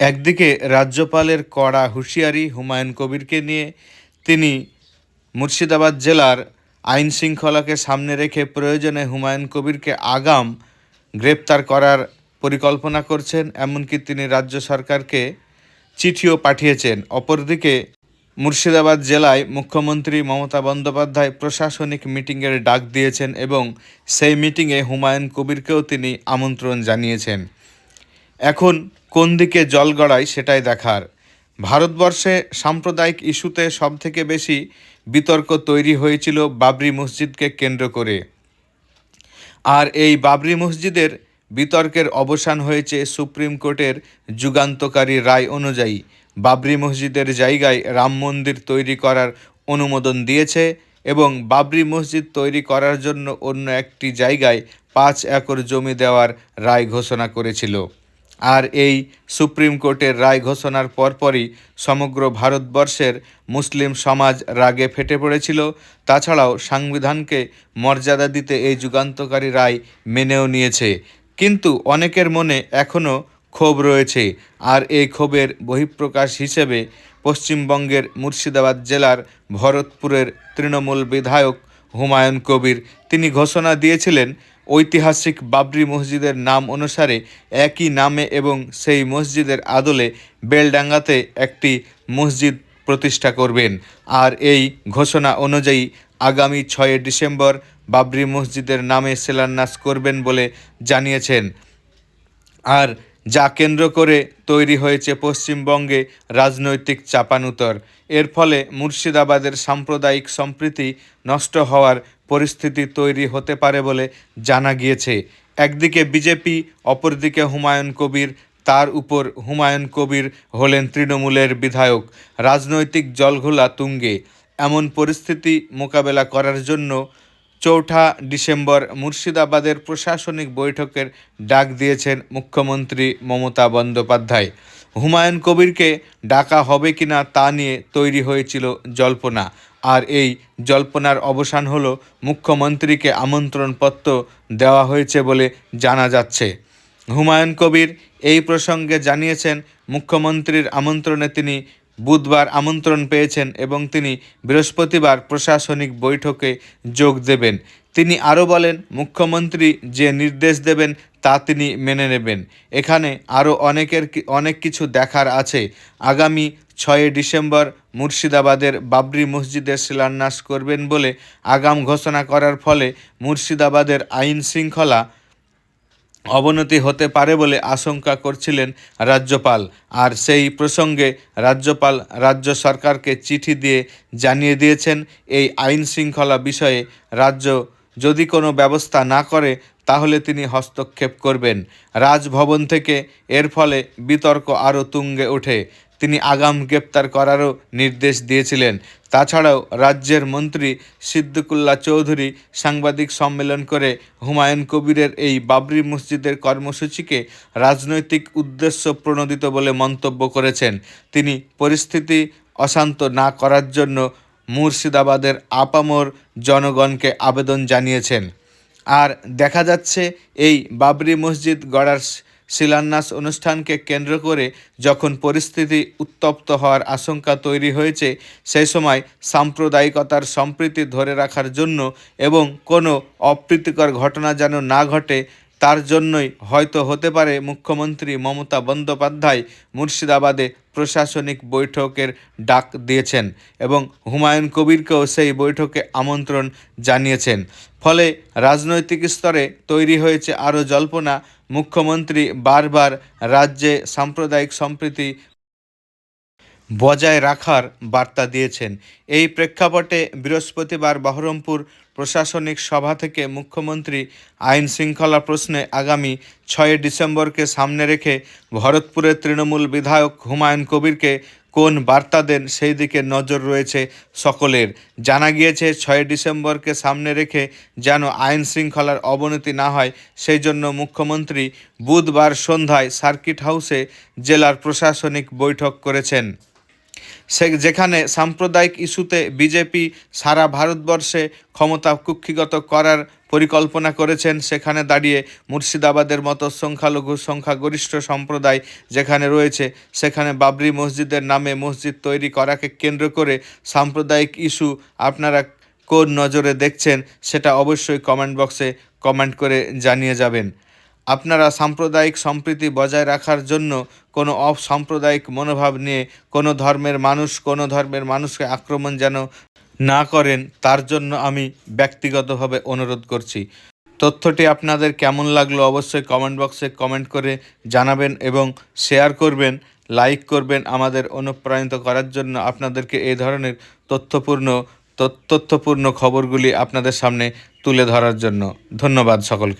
একদিকে রাজ্যপালের কড়া হুঁশিয়ারি হুমায়ুন কবিরকে নিয়ে, তিনি মুর্শিদাবাদ জেলার আইন শৃঙ্খলাকে সামনে রেখে প্রয়োজনে হুমায়ুন কবিরকে আগাম গ্রেপ্তার করার পরিকল্পনা করছেন, এমনকি তিনি রাজ্য সরকারকে চিঠিও পাঠিয়েছেন। অপরদিকে মুর্শিদাবাদ জেলায় মুখ্যমন্ত্রী মমতা বন্দ্যোপাধ্যায় প্রশাসনিক মিটিংয়ের ডাক দিয়েছেন এবং সেই মিটিংয়ে হুমায়ুন কবিরকেও তিনি আমন্ত্রণ জানিয়েছেন। এখন কোন দিকে জল গড়ায় সেটাই দেখার। ভারতবর্ষে সাম্প্রদায়িক ইস্যুতে সবথেকে বেশি বিতর্ক তৈরি হয়েছিল বাবরি মসজিদকে কেন্দ্র করে। আর এই বাবরি মসজিদের বিতর্কের অবসান হয়েছে সুপ্রিম কোর্টের যুগান্তকারী রায় অনুযায়ী। বাবরি মসজিদের জায়গায় রাম মন্দির তৈরি করার অনুমোদন দিয়েছে এবং বাবরি মসজিদ তৈরি করার জন্য অন্য একটি জায়গায় পাঁচ একর জমি দেওয়ার রায় ঘোষণা করেছিল। আর এই সুপ্রিম কোর্টের রায় ঘোষণার পরপরই সমগ্র ভারতবর্ষের মুসলিম সমাজ রাগে ফেটে পড়েছিল। তাছাড়াও সংবিধানকে মর্যাদা দিতে এই যুগান্তকারী রায় মেনেও নিয়েছে। কিন্তু অনেকের মনে এখনও ক্ষোভ রয়েছে। আর এই ক্ষোভের বহিঃপ্রকাশ হিসেবে পশ্চিমবঙ্গের মুর্শিদাবাদ জেলার ভরতপুরের তৃণমূল বিধায়ক হুমায়ুন কবির তিনি ঘোষণা দিয়েছিলেন ঐতিহাসিক বাবরি মসজিদের নাম অনুসারে একই নামে এবং সেই মসজিদের আদলে বেলডাঙ্গাতে একটি মসজিদ প্রতিষ্ঠা করবেন। আর এই ঘোষণা অনুযায়ী আগামী ছয় ডিসেম্বর বাবরি মসজিদের নামে শিলান্যাস করবেন বলে জানিয়েছেন। আর যা কেন্দ্র করে তৈরি হয়েছে পশ্চিমবঙ্গে রাজনৈতিক চাপানুতর, এর ফলে মুর্শিদাবাদের সাম্প্রদায়িক সম্প্রীতি নষ্ট হওয়ার পরিস্থিতি তৈরি হতে পারে বলে জানা গিয়েছে। একদিকে বিজেপি, অপরদিকে হুমায়ুন কবির। তার উপর হুমায়ুন কবির হলেন তৃণমূলের বিধায়ক। রাজনৈতিক জলঘোলা তুঙ্গে। এমন পরিস্থিতি মোকাবেলা করার জন্য চৌঠা ডিসেম্বর মুর্শিদাবাদের প্রশাসনিক বৈঠকের ডাক দিয়েছেন মুখ্যমন্ত্রী মমতা বন্দ্যোপাধ্যায়। হুমায়ুন কবিরকে ডাকা হবে কিনা তা নিয়ে তৈরি হয়েছিল জল্পনা। আর এই জল্পনার অবসান হলো মুখ্যমন্ত্রীকে আমন্ত্রণপত্র দেওয়া হয়েছে বলে জানা যাচ্ছে। হুমায়ুন কবির এই প্রসঙ্গে জানিয়েছেন, মুখ্যমন্ত্রীর আমন্ত্রণে তিনি বুধবার আমন্ত্রণ পেয়েছেন এবং তিনি বৃহস্পতিবার প্রশাসনিক বৈঠকে যোগ দেবেন। তিনি আরও বলেন, মুখ্যমন্ত্রী যে নির্দেশ দেবেন তা তিনি মেনে নেবেন। এখানে আরও অনেকের অনেক কিছু দেখার আছে। আগামী ছয় ডিসেম্বর মুর্শিদাবাদের বাবরি মসজিদের শিলান্যাস করবেন বলে আগাম ঘোষণা করার ফলে মুর্শিদাবাদের আইন শৃঙ্খলা অবনতি হতে পারে বলে আশঙ্কা করছিলেন রাজ্যপাল। আর সেই প্রসঙ্গে রাজ্যপাল রাজ্য সরকারকে চিঠি দিয়ে জানিয়ে দিয়েছেন, এই আইন শৃঙ্খলা বিষয়ে রাজ্য যদি কোনো ব্যবস্থা না করে, তাহলে তিনি হস্তক্ষেপ করবেন। রাজভবন থেকে এর ফলে বিতর্ক আরও তুঙ্গে ওঠে। তিনি আগাম গ্রেপ্তার করারও নির্দেশ দিয়েছিলেন। তাছাড়াও রাজ্যের মন্ত্রী সিদ্দিকুল্লাহ চৌধুরী সাংবাদিক সম্মেলন করে হুমায়ুন কবিরের এই বাবরি মসজিদের কর্মসূচিকে রাজনৈতিক উদ্দেশ্য প্রণোদিত বলে মন্তব্য করেছেন। তিনি পরিস্থিতি অশান্ত না করার জন্য মুর্শিদাবাদের আপামর জনগণকে আবেদন জানিয়েছেন। আর দেখা যাচ্ছে এই বাবরি মসজিদ গড়ার শিলান্যাস অনুষ্ঠানকে কেন্দ্র করে যখন পরিস্থিতি উত্তপ্ত হওয়ার আশঙ্কা তৈরি হয়েছে, সেই সময় সাম্প্রদায়িকতার সম্প্রীতি ধরে রাখার জন্য এবং কোনো অপ্রীতিকর ঘটনা যেন না ঘটে, তার জন্যই হয়তো হতে পারে মুখ্যমন্ত্রী মমতা বন্দ্যোপাধ্যায় মুর্শিদাবাদে প্রশাসনিক বৈঠকের ডাক দিয়েছেন এবং হুমায়ুন কবিরকেও সেই বৈঠকে আমন্ত্রণ জানিয়েছেন। ফলে রাজনৈতিক স্তরে তৈরি হয়েছে আরও জল্পনা মুখ্যমন্ত্রী বারবার রাজ্যে সাম্প্রদায়িক সম্প্রীতি বজায় রাখার বার্তা দিয়েছেন। এই প্রেক্ষাপটে বৃহস্পতিবার বহরমপুর প্রশাসনিক সভা থেকে মুখ্যমন্ত্রী আইন শৃঙ্খলা প্রশ্নে আগামী ছয় ডিসেম্বরকে সামনে রেখে ভরতপুরের তৃণমূল বিধায়ক হুমায়ুন কবিরকে কোন বার্তা দেন সেই দিকে নজর রয়েছে সকলের। জানা গিয়েছে, ছয় ডিসেম্বরকে সামনে রেখে যেন আইন শৃঙ্খলার অবনতি না হয়, সেই জন্য মুখ্যমন্ত্রী বুধবার সন্ধ্যায় সার্কিট হাউসে জেলার প্রশাসনিক বৈঠক করেছেন। সে যেখানে সাম্প্রদায়িক ইস্যুতে বিজেপি সারা ভারতবর্ষে ক্ষমতা কুক্ষিগত করার পরিকল্পনা করেছেন, সেখানে দাঁড়িয়ে মুর্শিদাবাদের মতো সংখ্যালঘু সংখ্যাগরিষ্ঠ সম্প্রদায় যেখানে রয়েছে, সেখানে বাবরি মসজিদের নামে মসজিদ তৈরি করাকে কেন্দ্র করে সাম্প্রদায়িক ইস্যু আপনারা কোন নজরে দেখছেন, সেটা অবশ্যই কমেন্ট বক্সে কমেন্ট করে জানিয়ে যাবেন। আপনারা সাম্প্রদায়িক সম্প্রীতি বজায় রাখার জন্য কোনো অসাম্প্রদায়িক মনোভাব নিয়ে কোনো ধর্মের মানুষ, কোনো ধর্মের মানুষকে আক্রমণ যেন না করেন, তার জন্য আমি ব্যক্তিগতভাবে অনুরোধ করছি। তথ্যটি আপনাদের কেমন লাগল অবশ্যই কমেন্ট বক্সে কমেন্ট করে জানাবেন এবং শেয়ার করবেন লাইক করবেন আমাদের অনুপ্রাণিত করার জন্য আপনাদেরকে এই ধরনের তথ্যপূর্ণ তথ্যপূর্ণ খবরগুলি আপনাদের সামনে তুলে ধরার জন্য। ধন্যবাদ সকলকে।